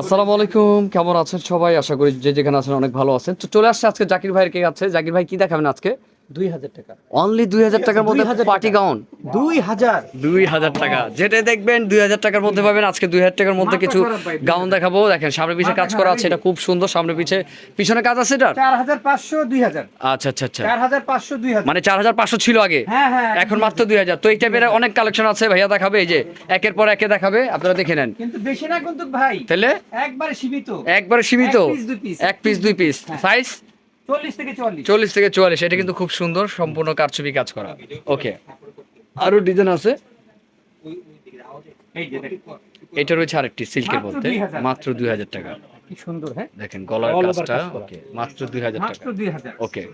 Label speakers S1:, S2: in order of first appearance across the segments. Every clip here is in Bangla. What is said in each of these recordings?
S1: আসসালামু আলাইকুম কেমন আছেন সবাই? আশা করি যে যেখানে আছেন অনেক ভালো আছেন। তো চলে আসছে আজকে জাকির ভাইয়ের কে আছে? জাকির ভাই কি দেখাবেন আজকে?
S2: টাকা।
S1: অনলি দুই হাজার টাকার মধ্যে পার্টি গাউন
S2: দুই হাজার।
S1: দুই হাজার টাকা। যেটা দেখবেন দুই হাজার টাকার মধ্যে পাবেন। আজকে দুই হাজার টাকার মধ্যে কিছু গাউন দেখাবো। দেখেন সামনে পিছে কাজ করা আছে। এটা খুব সুন্দর সামনে পিছে। পিছনে কাজ আছে এটার?
S2: চার হাজার পাঁচশো দুই হাজার।
S1: আচ্ছা আচ্ছা আচ্ছা।
S2: চার হাজার পাঁচশো দুই হাজার।
S1: মানে চার হাজার পাঁচশো ছিল আগে?
S2: হ্যাঁ হ্যাঁ
S1: এখন মাত্র দুই হাজার। তো এই টাইপের অনেক কালেকশন আছে। ভাইয়া দেখাবে এই যে একের পর একে দেখাবে। আপনারা দেখে নেন।
S2: কিন্তু বেশি না কিন্তু ভাই।
S1: তাহলে?
S2: একবারে সীমিত।
S1: একবারে সীমিত।
S2: এক
S1: পিস দুই পিস। সাইজ
S2: চল্লিশ থেকে
S1: থেকে চুয়াল্লিশ এটা কিন্তু খুব সুন্দর সম্পূর্ণ কারচুপি কাজ করা। ওকে আরও ডিজাইন আছে। এটা রয়েছে আরেকটি সিল্কের মধ্যে মাত্র দুই হাজার টাকা।
S2: কি সুন্দর হ্যাঁ?
S1: দেখেন গলার কাজটা। ওকে মাত্র দুই হাজার টাকা। ওকে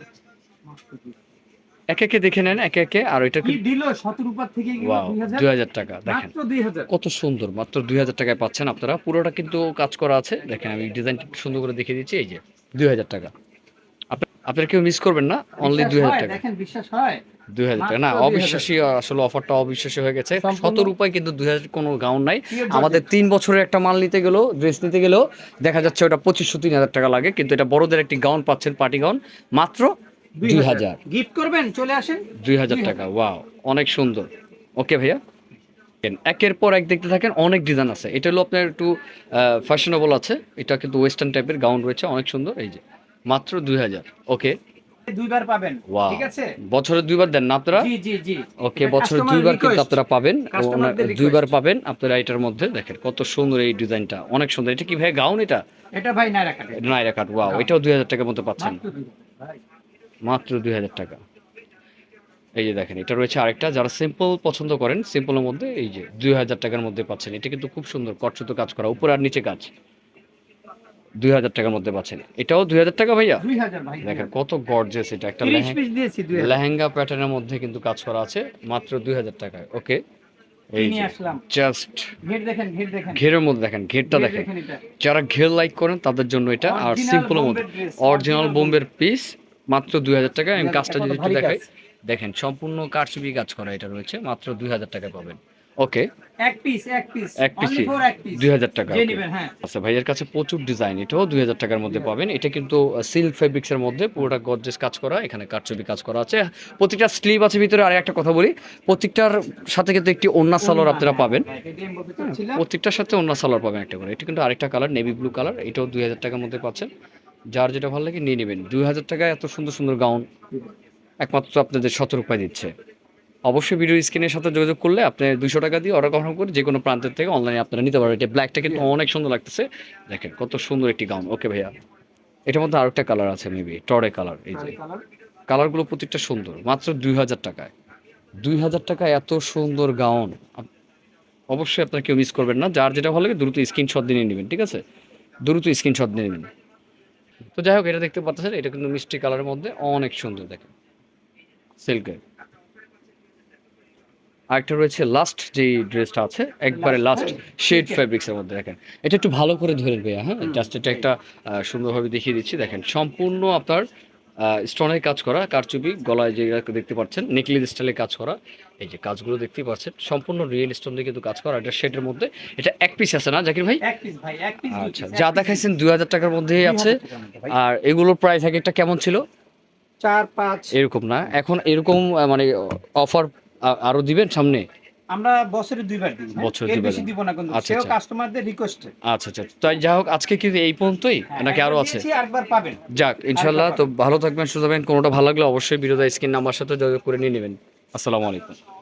S1: একে একে দেখে নেন একে একে আর এটা
S2: কি দিল? শতরূপার থেকে গেল
S1: ওয়াও
S2: দুই হাজার?
S1: দুই হাজার টাকা দেখেন। কত সুন্দর মাত্র দুই হাজার টাকায় পাচ্ছেন আপনারা। পুরোটা কিন্তু কাজ করা আছে। দেখেন আমি ডিজাইনটা সুন্দর করে দেখিয়ে দিচ্ছি এই যে দুই হাজার টাকা। আপ- আপনারা কেউ মিস করবেন না অনলি দুই হাজার টাকা।
S2: দেখেন বিশ্বাস হয়।
S1: দুই হাজার টাকা। না অবিশ্বাসী আসলে অফারটা অবিশ্বাসী হয়ে গেছে। শত রূপায় কিন্তু দুই হাজার কোনো গাউন নাই। আমাদের তিন বছরের একটা মাল নিতে গেলেও ড্রেস নিতে গেলেও দেখা যাচ্ছে ওটা পঁচিশশো তিন হাজার টাকা লাগে। কিন্তু এটা বড়দের একটি গাউন পাচ্ছেন পার্টি গাউন মাত্র দুই হাজার।
S2: গিফট করবেন চলে আসেন।
S1: দুই হাজার টাকা ওয়াও অনেক সুন্দর। ওকে ভাইয়া? একের পর এক দেখতে থাকেন অনেক ডিজাইন আছে। এটা হলো আপনার একটু ফ্যাশনেবল আছে। এটা কিন্তু ওয়েস্টার্ন টাইপের গাউন রয়েছে অনেক সুন্দর। এই যে মাত্র দুই হাজার। ওকে
S2: দুইবার পাবেন।
S1: ওয়াও
S2: ঠিক আছে?
S1: বছরে দুইবার দেন না আপনারা?
S2: জি জি জি।
S1: ওকে বছরে দুইবার কিন্তু আপনারা পাবেন। দুইবার পাবেন। আপনারা এটার মধ্যে দেখেন কত সুন্দর এই ডিজাইনটা। অনেক সুন্দর। এটা কি ভাই গাউন এটা?
S2: এটা ভাই
S1: নাইরা কাট ওয়াও এটাও দুই হাজার টাকার মধ্যে পাচ্ছেন।
S2: মাত্র দুই
S1: মাত্র দুই হাজার টাকা। এই যে দেখেন এটা রয়েছে আরেকটা। যারা সিম্পল পছন্দ করেন সিম্পলের মধ্যে এই যে দুই হাজার টাকার মধ্যে পাচ্ছেন। এটা কিন্তু খুব সুন্দর কটসুতো কাজ করা উপর আর নিচে কাজ। দুই হাজার টাকার মধ্যে পাচ্ছেন। এটাও দুই হাজার টাকা ভাইয়া? দেখেন কত গর্জেস এটা একটা লেহেঙ্গা প্যাটার্নের মধ্যে কিন্তু কাজ করা আছে মাত্র দুই হাজার টাকায়। ওকে জাস্ট ঘেরের মধ্যে দেখেন ঘেরটা দেখেন। যারা ঘের লাইক করেন তাদের জন্য এটা আর সিম্পলের মধ্যে অরিজিনাল বোম্বের পিস মাত্র দুই হাজার টাকা আমি
S2: 2000
S1: কাজটা যদি
S2: তো
S1: একটু দেখাই। দেখেন সম্পূর্ণ কারচুপি কাজ করা এটা রয়েছে মাত্র দুই হাজার টাকা পাবেন। ওকে
S2: এক পিস এক পিস
S1: এক পিস দুই হাজার টাকা
S2: হ্যাঁ।
S1: আচ্ছা ভাইয়ের কাছে প্রচুর ডিজাইন এটাও দুই হাজার টাকার মধ্যে পাবেন। এটা কিন্তু সিল্ক ফেব্রিক্স এর মধ্যে পুরোটা গর্জেস কাজ করা এখানে কারচুপি কাজ করা আছে। প্রত্যেকটা স্লিভ আছে ভিতরে আর একটা কথা বলি। প্রত্যেকটার সাথে কিন্তু একটি ওন্না সালোয়ার আপনারা পাবেন। প্রত্যেকটার সাথে অন্য সালোয়ার পাবেন একটা করে। এটা কিন্তু আরেকটা কালার নেভি ব্লু কালার এটাও দুই হাজার টাকার মধ্যে পাচ্ছেন। যার যেটা ভালো লাগে নিয়ে নেবেন। দুই হাজার টাকায় এত সুন্দর সুন্দর গাউন একমাত্র আপনাদের সতেরো উপায় দিচ্ছে। অবশ্যই ভিডিও স্ক্রিনের সাথে যোগাযোগ করলে আপনি দুশো টাকা দিয়ে অর্ডার কনফার্ম করে যে কোনো প্রান্তের থেকে অনলাইনে আপনারা নিতে পারবেন। এটা ব্ল্যাকটা কিন্তু অনেক সুন্দর লাগতেছে। দেখেন কত সুন্দর একটি গাউন ওকে ভাইয়া। এটার মধ্যে আরেকটা কালার আছে মেবি টরে কালার এই যে। কালারগুলো প্রত্যেকটা সুন্দর মাত্র দুই হাজার টাকায়। দুই হাজার টাকায় এত সুন্দর গাউন অবশ্যই আপনার কেউ মিস করবেন না। যার যেটা ভালো লাগে দ্রুত স্ক্রিনশট দিয়ে নিয়ে নেবেন ঠিক আছে? দ্রুত স্ক্রিনশট দিয়ে নেবেন। তো যাই হোক এটা দেখতে পাচ্ছেন এটা কিন্তু মিষ্টি কালারের মধ্যে অনেক সুন্দর দেখেন। সিল্কের আরেকটা রয়েছে লাস্ট যে ড্রেসটা আছে একবারে লাস্ট শেড ফ্যাব্রিক্সের মধ্যে দেখেন। এটা একটু ভালো করে ধরে ভাইয়া হ্যাঁ? জাস্ট এটা একটা সুন্দরভাবে দেখিয়ে দিচ্ছি দেখেন। সম্পূর্ণ আপনার স্টোনের কাজ করা কারচুপি গলায় যে দেখতে পাচ্ছেন নেকলেস স্টাইলে কাজ করা এই যে কাজগুলো দেখতে পাচ্ছেন সম্পূর্ণ রিয়েল স্টোন দিয়ে কিন্তু কাজ করা এটা শেডের মধ্যে। এটা এক পিস আছে না জাকির ভাই?
S2: এক পিস ভাই এক পিস
S1: আচ্ছা যা দেখাইছেন দুই হাজার টাকার মধ্যেই আছে। আর এগুলোর প্রাইস এক একটা কেমন ছিল?
S2: চার পাঁচ।
S1: এরকম না। এখন এরকম মানে অফার আরও দিবেন সামনে?
S2: আমরা বছরে দুইবার দিই হ্যাঁ?
S1: বছরে দুইবার
S2: বেশি দিব। না কিন্তু
S1: আচ্ছা,
S2: সেও
S1: আচ্ছা।
S2: কাস্টমারদের রিকোয়েস্ট
S1: আচ্ছা আচ্ছা। তাই যা হোক আজকে কি এই পর্যন্তই? নাকি আরও আছে?
S2: আরেকবার পাবেন।
S1: যাক ইনশাল্লাহ। তো ভালো থাকবেন সুস্থ থাকবেন। কোনোটা ভালো লাগলে অবশ্যই বিরোধী স্ক্রিন নাম্বার সাথে যোগাযোগ করে নিয়ে নেবেন। আসসালামু আলাইকুম।